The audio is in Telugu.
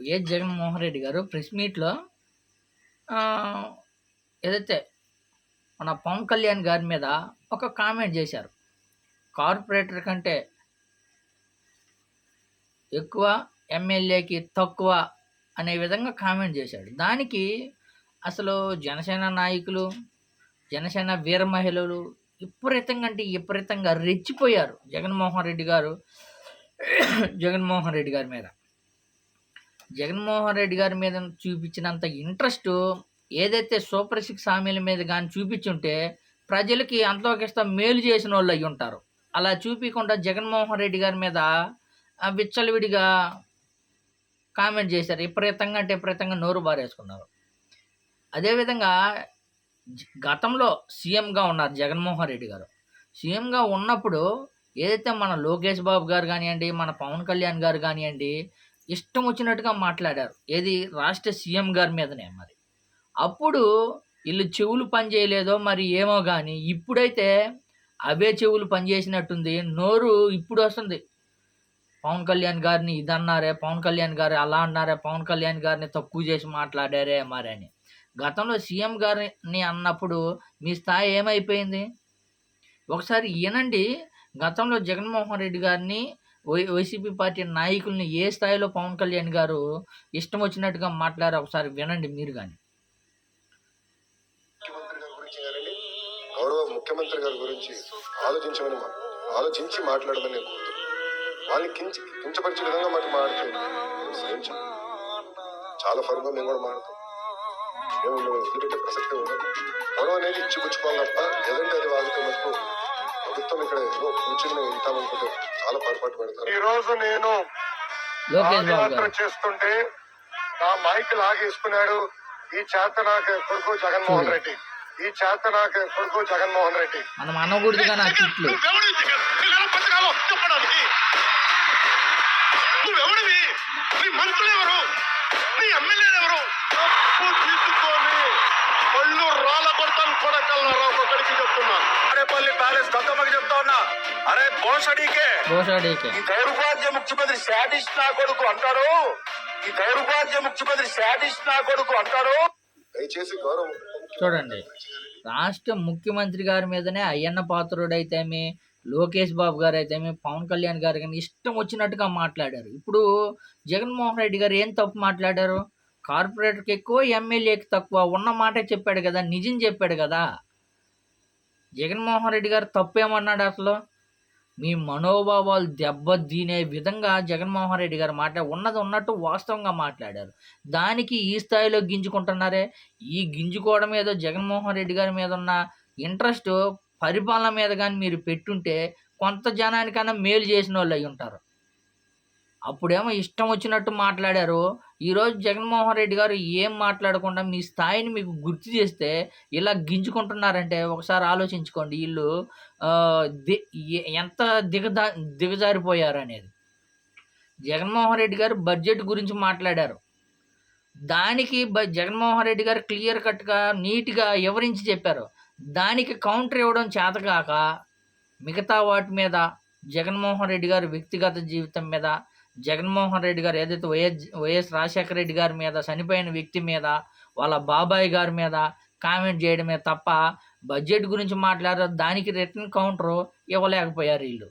వైఎస్ జగన్మోహన్ రెడ్డి గారు ప్రెస్ మీట్లో ఏదైతే మన పవన్ కళ్యాణ్ గారి మీద ఒక కామెంట్ చేశారు. కార్పొరేటర్ కంటే ఎక్కువ ఎమ్మెల్యేకి తక్కువ అనే విధంగా కామెంట్ చేశాడు. దానికి అసలు జనసేన నాయకులు జనసేన వీర మహిళలు విపరీతంగా అంటే విపరీతంగా రెచ్చిపోయారు జగన్మోహన్ రెడ్డి గారు జగన్మోహన్ రెడ్డి గారి మీద. జగన్మోహన్ రెడ్డి గారి మీద చూపించినంత ఇంట్రెస్ట్ ఏదైతే సూపర్ సిక్స్ హామీల మీద కానీ చూపించుంటే ప్రజలకి అంతోకిస్త మేలు చేసిన వాళ్ళు అయి ఉంటారు. అలా చూపించకుండా జగన్మోహన్ రెడ్డి గారి మీద విచ్చలవిడిగా కామెంట్ చేశారు. విపరీతంగా అంటే విపరీతంగా నోరు బారేసుకున్నారు. అదేవిధంగా గతంలో సీఎంగా ఉన్నారు జగన్మోహన్ రెడ్డి గారు. సీఎంగా ఉన్నప్పుడు ఏదైతే మన లోకేష్ బాబు గారు కానివ్వండి మన పవన్ కళ్యాణ్ గారు కానివ్వండి ఇష్టం వచ్చినట్టుగా మాట్లాడారు. ఏది? రాష్ట్ర సీఎం గారి మీదనే మరి. అప్పుడు వీళ్ళు చెవులు పని చేయలేదో మరి ఏమో కానీ ఇప్పుడైతే అవే చెవులు పనిచేసినట్టుంది. నోరు ఇప్పుడు వస్తుంది. పవన్ కళ్యాణ్ గారిని ఇది అన్నారే పవన్ కళ్యాణ్ గారు అలా అన్నారే పవన్ కళ్యాణ్ గారిని తక్కువ చేసి మాట్లాడారే మరి అని. గతంలో సీఎం గారిని అన్నప్పుడు మీ స్థాయి ఏమైపోయింది? ఒకసారి వినండి. గతంలో జగన్మోహన్ రెడ్డి గారిని వై వైసీపీ పార్టీ నాయకుల్ని ఏ స్థాయిలో పవన్ కళ్యాణ్ గారు ఇష్టం వచ్చినట్టుగా మాట్లాడారు ఒకసారి వినండి మీరు కానీ ముఖ్యమంత్రి గారి గురించి గౌరవ ముఖ్యమంత్రి గారి గురించి ఆలోచించమని ఆలోచించి మాట్లాడమని నేను వాళ్ళని కించ కించపరిచే విధంగా మాకు మాట్లాడితే చాలా ఫర్గా మేము కూడా మాట్లాడతాం. మేము వదిలిపెట్టే ప్రసక్తే ఉండదు. గౌరవం అనేది ఇచ్చిపుచ్చుకోవాలి తప్ప ఏదంటే అది వాగితే మనకు ప్రభుత్వం ఇక్కడ ఏదో కూర్చుని ఉంటామనుకుంటే చాలా పొరపాటు పడతారు ఈ రోజు నేను లోకేష్ బాబు పాదయాత్ర గారు. చేస్తుంటే నా మైక్ లాగేసుకున్నాడు ఈ చేత నాకు కొడుకు జగన్మోహన్ రెడ్డి. ఈ చేత నాకు కొడుకు జగన్మోహన్ రెడ్డి. మనం తిట్లు. నువ్వెవడివి నీ మంత్రులు ఎవరు? నీ ఎమ్మెల్యేలు ఎవరు? తీసుకొని పళ్ళు రాళ్ళ కొడతాను కొడకల్లారా ఒక్కొక్కడికి చెప్తున్నా. అరేపల్లి ప్యాలెస్ గతమ్మకి చెప్తా ఉన్నా. అరే బోసడీకే దోషాడీకే ఈ దౌర్భాగ్య ముఖ్యమంత్రి శాడిస్ట్ నా కొడుకు అంటాడు. ఈ దౌర్భాగ్య ముఖ్యమంత్రి శాడిస్ట్ నా కొడుకు అంటాడు. దయచేసి గౌరవ. చూడండి రాష్ట్ర ముఖ్యమంత్రి గారి మీదనే అయ్యన్న పాత్రుడు అయితేమి లోకేష్ బాబు గారు అయితేమి పవన్ కళ్యాణ్ గారు కానీ ఇష్టం వచ్చినట్టుగా మాట్లాడారు. ఇప్పుడు జగన్మోహన్ రెడ్డి గారు ఏం తప్పు మాట్లాడారు? కార్పొరేటర్కి ఎక్కువ ఎమ్మెల్యేకి తక్కువ. ఉన్న మాటే చెప్పాడు కదా నిజం చెప్పాడు కదా. జగన్మోహన్ రెడ్డి గారు తప్పేమన్నాడు అసలు? మీ మనోభావాలు దెబ్బతినే విధంగా జగన్మోహన్ రెడ్డి గారు మాట్లా ఉన్నది ఉన్నట్టు వాస్తవంగా మాట్లాడారు. దానికి ఈ స్థాయిలో గింజుకుంటున్నారే? ఈ గింజుకోవడం ఏదో జగన్మోహన్ రెడ్డి గారి మీద ఉన్న ఇంట్రెస్ట్ పరిపాలన మీద కానీ మీరు పెట్టుంటే కొంత జనానికన్నా మేలు చేసిన వాళ్ళు అయి ఉంటారు. అప్పుడేమో ఇష్టం వచ్చినట్టు మాట్లాడారు. ఈరోజు జగన్మోహన్ రెడ్డి గారు ఏం మాట్లాడకుండా మీ స్థాయిని మీకు గుర్తు చేస్తే ఇలా గింజుకుంటున్నారంటే ఒకసారి ఆలోచించుకోండి వీళ్ళు ది- ఎంత దిగదా దిగజారిపోయారు అనేది జగన్మోహన్ రెడ్డి గారు బడ్జెట్ గురించి మాట్లాడారు. దానికి బ- జగన్మోహన్ రెడ్డి గారు క్లియర్ కట్గా నీట్గా వివరించి చెప్పారు. దానికి కౌంటర్ ఇవ్వడం చేతకాక మిగతా వాటి మీద జగన్మోహన్ రెడ్డి గారు వ్యక్తిగత జీవితం మీద జగన్మోహన్ రెడ్డి గారు ఏదైతే వైఎస్ వైఎస్ రాజశేఖర రెడ్డి గారి మీద చనిపోయిన వ్యక్తి మీద వాళ్ళ బాబాయ్ గారి మీద కామెంట్ చేయడమే తప్ప బడ్జెట్ గురించి మాట్లాడారు దానికి రిటర్న్ కౌంటర్ ఇవ్వలేకపోయారు వీళ్ళు.